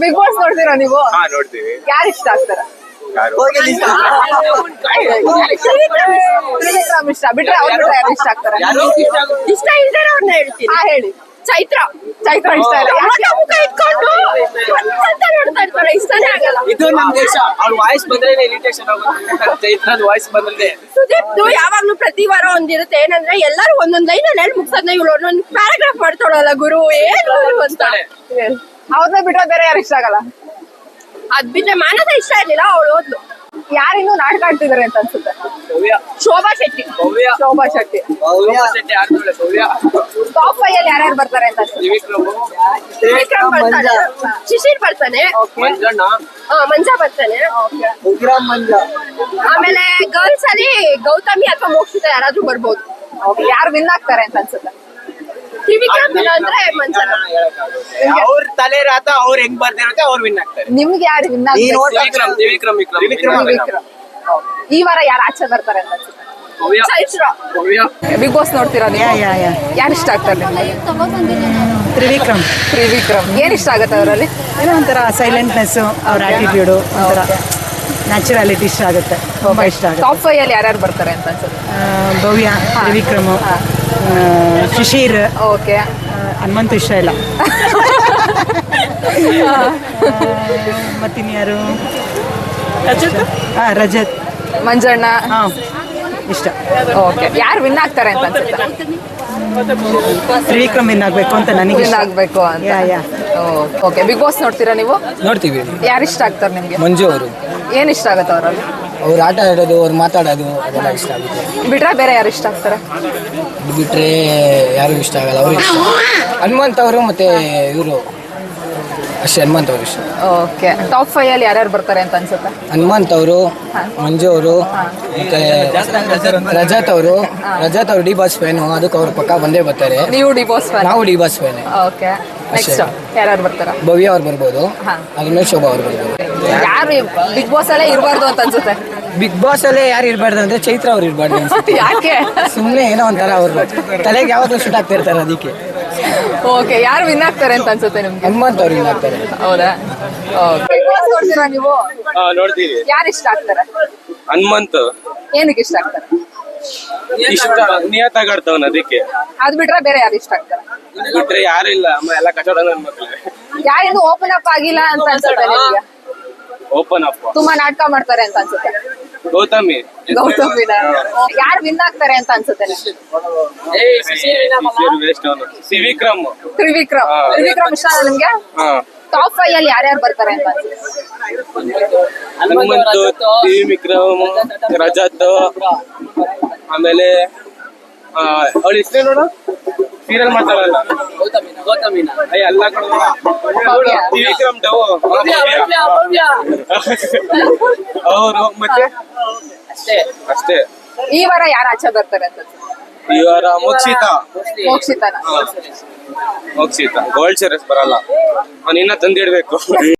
Big Boss ನೋಡ್ತೀರಾ ನೀವು? ಹಾ ನೋಡ್ತೀವಿ. ಯಾರು ಇಷ್ಟ ಆಗ್ತಾರ? ತ್ರಿವಿಕ್ರಮ್ ಇಷ್ಟ. ಬಿಟ್ರೆ ಅವ್ರು ಬಿಟ್ರೆ ಯಾರು ಇಷ್ಟ ಆಗ್ತಾರೆ? ಇಷ್ಟ ಇಲ್ದೇ ಅವ್ರನ್ನ ಹೇಳ್ತೀನಿ. ಹಾ ಹೇಳಿ. ಚೈತ್ರ. ಚೈತ್ರ ಇಷ್ಟ ಇಲ್ಲ. ಯಾಕೆ? ಮುಖ ಇಟ್ಕೊಂಡು ಅಂತ ನೋಡ್ತಾ ಇರ್ತಾರೆ. ಇಷ್ಟನೇ ಆಗಲ್ಲ. ಇದು ನಮ್ ದೇಶ. ಅವ್ರ ವಾಯ್ಸ್ ಬಂದ್ರೆ ಇರಿಟೇಷನ್ ಆಗುತ್ತೆ ಚೈತ್ರದ್ ವಾಯ್ಸ್ ಬಂದ್ರೆ ಸುದೀಪ್ ಯಾವಾಗ್ಲೂ ಪ್ರತಿ ವಾರ ಒಂದಿರುತ್ತೆ. ಏನಂದ್ರೆ ಎಲ್ಲರೂ ಒಂದೊಂದ್ ಲೈನ್ ಅಲ್ಲಿ ಹೇಳಿ ಮುಗ್ಸದ್ನ ಇವಳು ಒಂದೊಂದ್ ಪ್ಯಾರಾಗ್ರಾಫ್ ಮಾಡ್ತಾಳಲ್ಲ ಗುರು. ಏನ್ ಗುರು ಅಂತ. ಅವ್ರನ್ನ ಬಿಟ್ರೆ ಬೇರೆ ಯಾರು ಇಷ್ಟ ಆಗಲ್ಲ. ಅದ್ ಬಿಟ್ರೆ ಮಾನಸ ಇಷ್ಟ ಇರ್ಲಿಲ್ಲ ಅವಳು ಓದ್ಲು ಯಾರಿನ್ನು ನಾಟಕ ಆಡ್ತಿದಾರೆ ಅಂತ ಅನ್ಸುತ್ತೆ. ಶೋಭಾ ಶೆಟ್ಟಿ. ಭವ್ಯ ಶೋಭಾ ಶೆಟ್ಟಿ. ಭವ್ಯ ಆಡ್ತಾಳೆ ಭವ್ಯ ಟಾಪ್ ಫೈವ್ ಅಲ್ಲಿ ಯಾರ್ಯಾರು ಬರ್ತಾರೆ ಅಂತ ಅನ್ಸುತ್ತೆ. ತ್ರಿವಿಕ್ರಮ್. ತ್ರಿವಿಕ್ರಮ್ ಬರ್ತಾನೆ. ಶಿಶಿರ್ ಬರ್ತಾನೆ. ಮಂಜಣ್ಣ. ಆ, ಮಂಜ ಬರ್ತಾನೆ. ಉಗ್ರಂ ಮಂಜ. ಆಮೇಲೆ ಗರ್ಲ್ಸ್ ಅಲ್ಲಿ ಗೌತಮಿ ಅಥವಾ ಮೋಕ್ಷಿತ ಯಾರಾದ್ರೂ ಬರ್ಬೋದು. ಯಾರು ವಿನ್ ಆಗ್ತಾರೆ ಅಂತ ಅನ್ಸುತ್ತೆ. ತ್ರಿವಿಕ್ರಮ್ ಇಲ್ಲ ಅಂದ್ರೆ ಮಂಜನ ಅವ್ರ ತಲೆ ರಾತ ಅವ್ರ ಹೆಂಗ್ ಬರ್ದಿರುತ್ತೆ ಅವ್ರು ವಿನ್ ಆಗ್ತಾರೆ. ನಿಮ್ಗೆ ಯಾರು ವಿನ್ ತ್ರಿವಿಕ್ರಮ್ ತ್ರಿವಿಕ್ರಮ್ ವಿಕ್ರಮ್. ಈ ವಾರ ಯಾರು ಆಚೆ ಬರ್ತಾರೆ ಅಂತ ಭವ್ಯ. ಭವ್ಯ. ಬಿಗ್ ಬಾಸ್ ನೋಡ್ತೀರಾ ನೀವು? ಯಾರು ಇಷ್ಟ ಆಗ್ತಾರೆ ನಿಮ್ಗೆ? ತ್ರಿವಿಕ್ರಮ್. ತ್ರಿವಿಕ್ರಮ್. ಏನ್ ಇಷ್ಟ ಆಗುತ್ತೆ ಅವರಲ್ಲಿ? ಏನೋ ಒಂಥರ ಸೈಲೆಂಟ್ನೆಸ್ಸು ಅವ್ರ ಆಟಿಟ್ಯೂಡು ಒಂಥರ ನ್ಯಾಚುರಾಲಿಟಿ ಇಷ್ಟ ಆಗುತ್ತೆ. ತುಂಬ ಇಷ್ಟ ಆಗುತ್ತೆ. ಟಾಪ್ ಫೈವ್ ಅಲ್ಲಿ ಯಾರ್ಯಾರು ಬರ್ತಾರೆ ಅಂತ ಅನ್ಸುತ್ತೆ? ಆ, ಭವ್ಯ ತ್ರಿವಿಕ್ರಮ್. ಶಿಶಿರ್ ಓಕೆ. ಹನುಮಂತ ಇಷ್ಟ ಇಲ್ಲ ಮತ್ತಿನ್ಯಾರು? ಹಾಂ ರಜತ್. ಮಂಜಣ್ಣ. ಹಾಂ ಇಷ್ಟ. ಓಕೆ. ಯಾರು ವಿನ್ ಆಗ್ತಾರೆ ಅಂತ ಅನ್ಸುತ್ತೆ? ತ್ರಿವಿಕ್ರಮ್ ವಿನ್ ಆಗಬೇಕು ಅಂತ ನನಗೆ ವಿನ್. ಆಗ್ಬೇಕು ಅಂತ. Yeah yeah. Okay Bigg Boss ನೋಡ್ತೀರಾ ನೀವು? ನೋಡ್ತೀವಿ. ಯಾರು ಇಷ್ಟ ಆಗ್ತಾರೆ ನಿಮಗೆ? ಮಂಜು ಅವರು. ಏನು ಇಷ್ಟ ಆಗುತ್ತೆ ಅವರಲ್ಲಿ? ಅವ್ರು ಆಟ ಆಡೋದು ಅವ್ರು ಮಾತಾಡೋದು ಅದೆಲ್ಲ ಇಷ್ಟ ಆಗುತ್ತೆ. ಬಿಟ್ರೆ ಬೇರೆ ಯಾರು ಇಷ್ಟ ಆಗ್ತಾರೆ? ಬಿಟ್ರೆ ಯಾರು ಇಷ್ಟ ಆಗಲ್ಲ ಅವ್ರಿಗೆ ಇಷ್ಟ. ಹನುಮಂತ್ ಅವರು ಮತ್ತೆ ಇವರು. ಅಷ್ಟೇ ಹನುಮಂತ್ ಅವರು ಇಷ್ಟ. ಓಕೆ ಟಾಪ್ ಫೈವ್ ಅಲ್ಲಿ ಯಾರ್ಯಾರು ಬರ್ತಾರೆ ಅಂತ ಅನ್ಸುತ್ತೆ? ಹನುಮಂತ್ ಅವರು ಮಂಜು ಅವರು ಮತ್ತೆ ರಜತ್ ಅವರು. ರಜತ್ ಅವರು ಡಿ ಬಾಸ್ ಫ್ಯಾನು ಅದಕ್ಕೆ ಅವ್ರ ಪಕ್ಕ ಬಂದೇ ಬರ್ತಾರೆ. ನೀವು ಡಿ ಬಾಸ್ ಫ್ಯಾನ್? ನಾವು D Boss fan. Okay next ಯಾರು ಬರ್ತಾರ? ಭವ್ಯ ಅವ್ರು ಬರ್ಬೋದು. ಹಾ. ಅದ್ಮೇಲೆ ಶೋಭಾ ಅವ್ರು ಬರ್ಬೋದು. ಯಾರು ಬಿಗ್ ಬಾಸ್ ಅಲ್ಲೇ ಇರಬಾರ್ದು ಅಂತ ಅನ್ಸುತ್ತೆ. ಬಿಗ್ ಬಾಸ್ ಅಲ್ಲೇ ಯಾರು ಇರಬಾರ್ದು ಅಂದ್ರೆ ಚೈತ್ರ ಅವ್ರು ಇರಬಾರ್ದು ಅನ್ಸುತ್ತೆ. ಯಾಕೆ? ಸುಮ್ಮನೆ ಏನೋ ಒಂಥರ ಅವ್ರು ತಲೆಗೆ ಯಾವಾಗಲೂ ಶೂಟ್ ಆಗ್ತಿರ್ತಾರೆ ಅದಕ್ಕೆ. ಓಕೆ ಯಾರು ವಿನ್ ಆಗ್ತಾರೆ ಅಂತ ಅನ್ಸುತ್ತೆ ನಿಮ್ಗೆ? ಹನುಮಂತ್ ಅವ್ರು ವಿನ್ ಆಗ್ತಾರೆ. ಹೌದಾ? ಬಿಗ್ ಬಾಸ್ ನೋಡ್ತೀರಾ ನೀವು? ಹಾ ನೋಡ್ತೀವಿ. ಯಾರು ಇಷ್ಟ ಆಗ್ತಾರೆ? ಹನುಮಂತ್. ಏನಕ್ಕೆ ಇಷ್ಟ ಆಗ್ತಾರೆ? ಇಷ್ಟ ನಿಯತ್ತಾಗಿ ಆಡ್ತಾವನ್ ಅದಕ್ಕೆ. ಅದ್ ಬಿಟ್ರೆ ಬೇರೆ ಯಾರು ಇಷ್ಟ ಆಗ್ತಾರೆ? ಬಿಟ್ರೆ ಯಾರು ಇಲ್ಲ. ಅಮ್ಮ ಎಲ್ಲ ಕಚೋಡ ನನ್ ಮಕ್ಳು ಯಾರಿನ್ನು ಓಪನ್ ಅಪ್ ಆಗಿಲ್ಲ ಅಂತ ಅನ್ಸುತ್ತೆ ನಿಮ್ಗೆ? ಓಪನ್ ಅಪ್ ತುಂಬಾ ನಾಟಕ ಮಾಡ್ತಾರೆ ಅಂತ ಅನ್ಸುತ್ತೆ. ಗೌತಮಿ. ಗೌತಮಿ ಯಾರು ವಿನ್ ಆಗ್ತಾರೆ ಅಂತ ಅನ್ಸುತ್ತೆ ನಿಮ್ಗೆ? ವೇಸ್ಟ್ ಅವನು. ಸಿವಿಕ್ರಮ್ ತ್ರಿವಿಕ್ರಮ್. ತ್ರಿವಿಕ್ರಮ್ ಇಷ್ಟ ನಿಮ್ಗೆ? ಹಾ. ಟಾಪ್ ಫೈವ್ ಅಲ್ಲಿ ಯಾರ್ಯಾರು ಬರ್ತಾರೆ ಅಂತ ಅನ್ಸುತ್ತೆ? ಹನುಮಂತು ಸಿವಿಕ್ರಮ್ ರಜತ್. ಆಮೇಲೆ ಅವಳ ಇಷ್ಟೇ ನೋಡು? ಸೀರಿಯಲ್ ಮಾತಾಡಲ್ಲ ಗೌತಮಿನ ಅಯ್ಯ ಅವರು ಮತ್ತೆ. ಅಷ್ಟೇ. ಅಷ್ಟೇ. ಈ ವಾರ ಯಾರು ಆಚೆ ಬರ್ತಾರೆ ಅಂತ ವಾರ ಮೋಕ್ಷಿತ. ಮೋಕ್ಷಿತ ಮೋಕ್ಷಿತ. ಗೋಲ್ಡ್ ಸೀರೀಸ್ ಬರಲ್ಲ. ನಾನು ಇನ್ನ ತಂದಿಡ್ಬೇಕು.